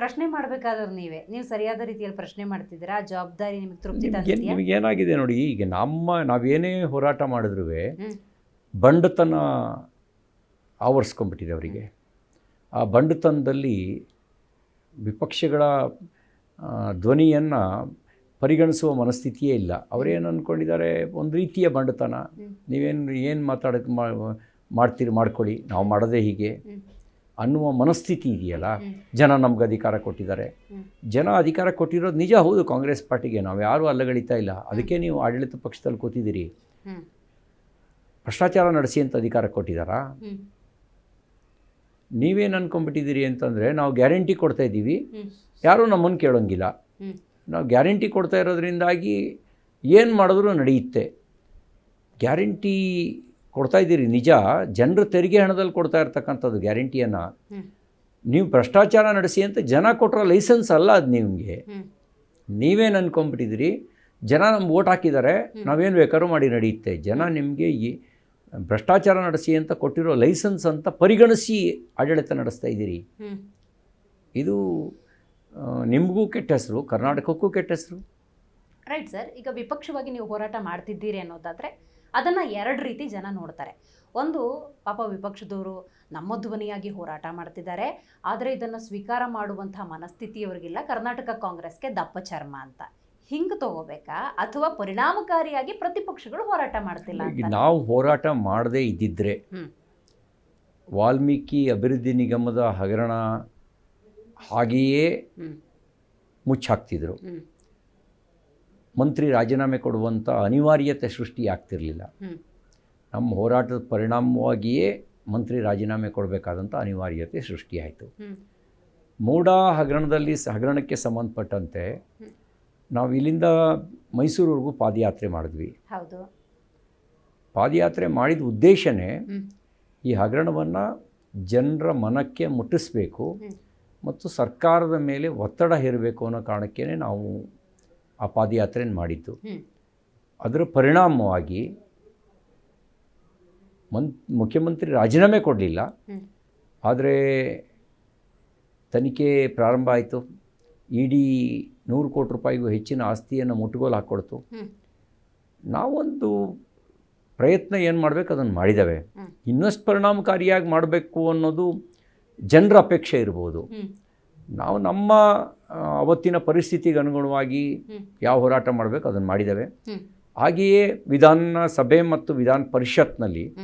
ಪ್ರಶ್ನೆ ಮಾಡ್ಬೇಕಾದ್ರೆ ನೀವೇ. ನೀವು ಸರಿಯಾದ ರೀತಿಯಲ್ಲಿ ಪ್ರಶ್ನೆ ಮಾಡ್ತಿದ್ದೀರಾ? ಆ ಜವಾಬ್ದಾರಿ ನಿಮಗೆ ತೃಪ್ತಿ ನಿಮ್ಗೆ ನಿಮಗೆ ಏನಾಗಿದೆ ನೋಡಿ ಈಗ ನಮ್ಮ ನಾವೇನೇ ಹೋರಾಟ ಮಾಡಿದ್ರೂ. ಬಂಡತನ ಆವರಿಸ್ಕೊಂಡ್ಬಿಟ್ಟಿದೆ ಅವರಿಗೆ. ಆ ಬಂಡತನದಲ್ಲಿ ವಿಪಕ್ಷಗಳ ಧ್ವನಿಯನ್ನು ಪರಿಗಣಿಸುವ ಮನಸ್ಥಿತಿಯೇ ಇಲ್ಲ. ಅವರೇನು ಅಂದ್ಕೊಂಡಿದ್ದಾರೆ ಒಂದು ರೀತಿಯ ಬಂಡತನ. ನೀವೇನು ಏನು ಮಾತಾಡೋದು ಮಾಡ್ತೀರಿ ಮಾಡ್ಕೊಳ್ಳಿ. ನಾವು ಮಾಡೋದೇ ಹೀಗೆ. ಅನ್ನುವ ಮನಸ್ಥಿತಿ ಇದೆಯಲ್ಲ ಜನ ನಮ್ಗೆ ಅಧಿಕಾರ ಕೊಟ್ಟಿದ್ದಾರೆ. ಜನ ಅಧಿಕಾರ ಕೊಟ್ಟಿರೋದು ನಿಜ ಹೌದು ಕಾಂಗ್ರೆಸ್ ಪಾರ್ಟಿಗೆ. ನಾವು ಯಾರೂ ಅಲ್ಲಗಳಿತಾ ಇಲ್ಲ. ಅದಕ್ಕೆ ನೀವು ಆಡಳಿತ ಪಕ್ಷದಲ್ಲಿ ಕೂತಿದ್ದೀರಿ. ಭ್ರಷ್ಟಾಚಾರ ನಡೆಸಿ ಅಂತ ಅಧಿಕಾರ ಕೊಟ್ಟಿದ್ದಾರಾ. ನೀವೇನು ಅನ್ಕೊಂಡ್ಬಿಟ್ಟಿದ್ದೀರಿ ಅಂತಂದರೆ ನಾವು ಗ್ಯಾರಂಟಿ ಕೊಡ್ತಾ ಇದ್ದೀವಿ. ಯಾರೂ ನಮ್ಮನ್ನು ಕೇಳೋಂಗಿಲ್ಲ. ನಾವು ಗ್ಯಾರಂಟಿ ಕೊಡ್ತಾ ಇರೋದ್ರಿಂದಾಗಿ ಏನು ಮಾಡಿದ್ರೂ ನಡೆಯುತ್ತೆ. ಗ್ಯಾರಂಟಿ ಕೊಡ್ತಾ ಇದ್ದೀರಿ. ನಿಜ ಜನರು ತೆರಿಗೆ ಹಣದಲ್ಲಿ ಕೊಡ್ತಾ ಇರ್ತಕ್ಕಂಥದ್ದು ಗ್ಯಾರಂಟಿಯನ್ನು ನೀವು ಭ್ರಷ್ಟಾಚಾರ ನಡೆಸಿ ಅಂತ ಜನ ಕೊಟ್ಟಿರೋ ಲೈಸೆನ್ಸ್ ಅಲ್ಲ ಅದು ನಿಮಗೆ. ನೀವೇನು ಅಂದ್ಕೊಂಬಿಟ್ಟಿದ್ದೀರಿ ಜನ ನಮ್ಗೆ ಓಟ್ ಹಾಕಿದ್ದಾರೆ. ನಾವೇನು ಬೇಕಾದ್ರೂ ಮಾಡಿ ನಡೆಯುತ್ತೆ. ಜನ ನಿಮಗೆ ಈ ಭ್ರಷ್ಟಾಚಾರ ನಡೆಸಿ ಅಂತ ಕೊಟ್ಟಿರೋ ಲೈಸೆನ್ಸ್ ಅಂತ ಪರಿಗಣಿಸಿ ಆಡಳಿತ ನಡೆಸ್ತಾ ಇದ್ದೀರಿ. ಇದು ನಿಮಗೂ ಕೆಟ್ಟ ಹೆಸರು ಕರ್ನಾಟಕಕ್ಕೂ ಕೆಟ್ಟ ಹೆಸರು. ರೈಟ್ ಸರ್ ಈಗ ವಿಪಕ್ಷವಾಗಿ ನೀವು ಹೋರಾಟ ಮಾಡ್ತಿದ್ದೀರಿ ಅನ್ನೋದಾದ್ರೆ ಅದನ್ನ ಎರಡು ರೀತಿ ಜನ ನೋಡ್ತಾರೆ. ಒಂದು ಪಾಪ ವಿಪಕ್ಷದವರು ನಮ್ಮ ಧ್ವನಿಯಾಗಿ ಹೋರಾಟ ಮಾಡ್ತಿದ್ದಾರೆ. ಆದರೆ ಇದನ್ನು ಸ್ವೀಕಾರ ಮಾಡುವಂತಹ ಮನಸ್ಥಿತಿ ಅವ್ರಿಗಿಲ್ಲ. ಕರ್ನಾಟಕ ಕಾಂಗ್ರೆಸ್ಗೆ ದಪ್ಪ ಚರ್ಮ ಅಂತ. ಹಿಂಗೆ ತಗೋಬೇಕಾ? ಅಥವಾ ಪರಿಣಾಮಕಾರಿಯಾಗಿ ಪ್ರತಿಪಕ್ಷಗಳು ಹೋರಾಟ ಮಾಡ್ತಿಲ್ಲ ನಾವು ಹೋರಾಟ ಮಾಡದೇ ಇದ್ದಿದ್ರೆ ವಾಲ್ಮೀಕಿ ಅಭಿವೃದ್ಧಿ ನಿಗಮದ ಹಗರಣ ಹಾಗೆಯೇ ಮುಚ್ಚಾಕ್ತಿದ್ರು. ಮಂತ್ರಿ ರಾಜೀನಾಮೆ ಕೊಡುವಂಥ ಅನಿವಾರ್ಯತೆ ಸೃಷ್ಟಿಯಾಗ್ತಿರಲಿಲ್ಲ. ನಮ್ಮ ಹೋರಾಟದ ಪರಿಣಾಮವಾಗಿಯೇ ಮಂತ್ರಿ ರಾಜೀನಾಮೆ ಕೊಡಬೇಕಾದಂಥ ಅನಿವಾರ್ಯತೆ ಸೃಷ್ಟಿಯಾಯಿತು. ಮೂಡ ಹಗರಣದಲ್ಲಿ ಹಗರಣಕ್ಕೆ ಸಂಬಂಧಪಟ್ಟಂತೆ ನಾವು ಇಲ್ಲಿಂದ ಮೈಸೂರುವರೆಗೂ ಪಾದಯಾತ್ರೆ ಮಾಡಿದ್ವಿ. ಹೌದು. ಪಾದಯಾತ್ರೆ ಮಾಡಿದ ಉದ್ದೇಶನೇ ಈ ಹಗರಣವನ್ನು ಜನರ ಮನಕ್ಕೆ ಮುಟ್ಟಿಸ್ಬೇಕು ಮತ್ತು ಸರ್ಕಾರದ ಮೇಲೆ ಒತ್ತಡ ಹೇರಬೇಕು ಅನ್ನೋ ಕಾರಣಕ್ಕೇ ನಾವು ಆ ಪಾದಯಾತ್ರೆಯನ್ನು ಮಾಡಿದ್ದು ಅದರ ಪರಿಣಾಮವಾಗಿ ಮನ್ ಮುಖ್ಯಮಂತ್ರಿ ರಾಜೀನಾಮೆ ಕೊಡಲಿಲ್ಲ. ಆದರೆ ತನಿಖೆ ಪ್ರಾರಂಭ ಆಯಿತು. ಇಡೀ ನೂರು ಕೋಟಿ ರೂಪಾಯಿಗೂ ಹೆಚ್ಚಿನ ಆಸ್ತಿಯನ್ನು ಮುಟ್ಟುಗೋಲು ಹಾಕ್ಕೊಡ್ತು. ನಾವೊಂದು ಪ್ರಯತ್ನ ಏನು ಮಾಡಬೇಕು? ಅದನ್ನು ಮಾಡಿದ್ದೇವೆ. ಇನ್ನಷ್ಟು ಪರಿಣಾಮಕಾರಿಯಾಗಿ ಮಾಡಬೇಕು ಅನ್ನೋದು ಜನರ ಅಪೇಕ್ಷೆ ಇರ್ಬೋದು. ನಾವು ನಮ್ಮ ಅವತ್ತಿನ ಪರಿಸ್ಥಿತಿಗೆ ಅನುಗುಣವಾಗಿ ಯಾವ ಹೋರಾಟ ಮಾಡಬೇಕು ಅದನ್ನು ಮಾಡಿದ್ದೇವೆ. ಹಾಗೆಯೇ ವಿಧಾನ ಸಭೆ ಮತ್ತು ವಿಧಾನ ಪರಿಷತ್ನಲ್ಲಿ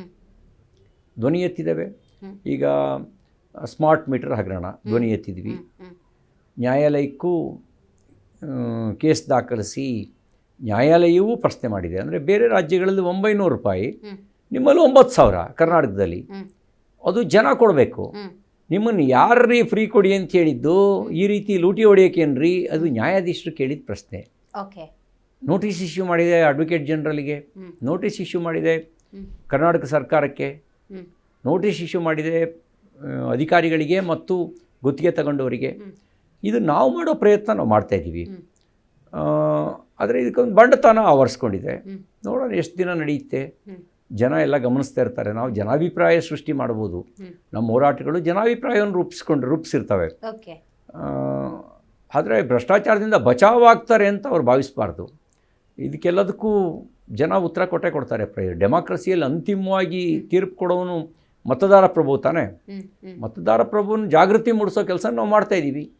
ಧ್ವನಿ ಎತ್ತಿದ್ದೇವೆ. ಈಗ ಸ್ಮಾರ್ಟ್ ಮೀಟರ್ ಹಗರಣ ಧ್ವನಿ ಎತ್ತಿದ್ವಿ. ನ್ಯಾಯಾಲಯಕ್ಕೂ ಕೇಸ್ ದಾಖಲಿಸಿ ನ್ಯಾಯಾಲಯವೂ ಪ್ರಶ್ನೆ ಮಾಡಿದೆ. ಅಂದರೆ ಬೇರೆ ರಾಜ್ಯಗಳಲ್ಲಿ ಒಂಬೈನೂರು ರೂಪಾಯಿ. ನಿಮ್ಮಲ್ಲಿ ಒಂಬತ್ತು ಸಾವಿರ ಕರ್ನಾಟಕದಲ್ಲಿ. ಅದು ಜನ ಕೊಡಬೇಕು. ನಿಮ್ಮನ್ನು ಯಾರ್ರೀ ಫ್ರೀ ಕೊಡಿ ಅಂತ ಹೇಳಿದ್ದು ಈ ರೀತಿ ಲೂಟಿ ಹೊಡೆಯೋಕೇನ್ರಿ ಅದು ನ್ಯಾಯಾಧೀಶರು ಕೇಳಿದ ಪ್ರಶ್ನೆ. ಓಕೆ. ನೋಟಿಸ್ ಇಶ್ಯೂ ಮಾಡಿದೆ ಅಡ್ವೊಕೇಟ್ ಜನರಲ್ಗೆ. ನೋಟಿಸ್ ಇಶ್ಯೂ ಮಾಡಿದೆ ಕರ್ನಾಟಕ ಸರ್ಕಾರಕ್ಕೆ. ನೋಟಿಸ್ ಇಶ್ಯೂ ಮಾಡಿದೆ ಅಧಿಕಾರಿಗಳಿಗೆ ಮತ್ತು ಗುತ್ತಿಗೆ ತಗೊಂಡವರಿಗೆ. ಇದು ನಾವು ಮಾಡೋ ಪ್ರಯತ್ನ ನಾವು ಮಾಡ್ತಾ ಇದ್ದೀವಿ. ಆದರೆ ಇದಕ್ಕೊಂದು ಬಂಡತನ ಆವರಿಸ್ಕೊಂಡಿದೆ. ನೋಡೋಣ ಎಷ್ಟು ದಿನ ನಡೆಯುತ್ತೆ. ಜನ ಎಲ್ಲ ಗಮನಿಸ್ತಾ ಇರ್ತಾರೆ. ನಾವು ಜನಾಭಿಪ್ರಾಯ ಸೃಷ್ಟಿ ಮಾಡ್ಬೋದು. ನಮ್ಮ ಹೋರಾಟಗಳು ಜನಾಭಿಪ್ರಾಯವನ್ನು ರೂಪಿಸ್ಕೊಂಡು ರೂಪಿಸಿರ್ತವೆ. ಆದರೆ ಭ್ರಷ್ಟಾಚಾರದಿಂದ ಬಚಾವಾಗ್ತಾರೆ ಅಂತ ಅವ್ರು ಭಾವಿಸಬಾರ್ದು. ಇದಕ್ಕೆಲ್ಲದಕ್ಕೂ ಜನ ಉತ್ತರ ಕೊಟ್ಟೆ ಕೊಡ್ತಾರೆ. ಪ್ರ ಡೆಮಾಕ್ರಸಿಯಲ್ಲಿ ಅಂತಿಮವಾಗಿ ತೀರ್ಪು ಕೊಡೋನು ಮತದಾರ ಪ್ರಭು ತಾನೇ. ಮತದಾರ ಪ್ರಭುನ ಜಾಗೃತಿ ಮೂಡಿಸೋ ಕೆಲಸ ನಾವು ಮಾಡ್ತಾ ಇದ್ದೀವಿ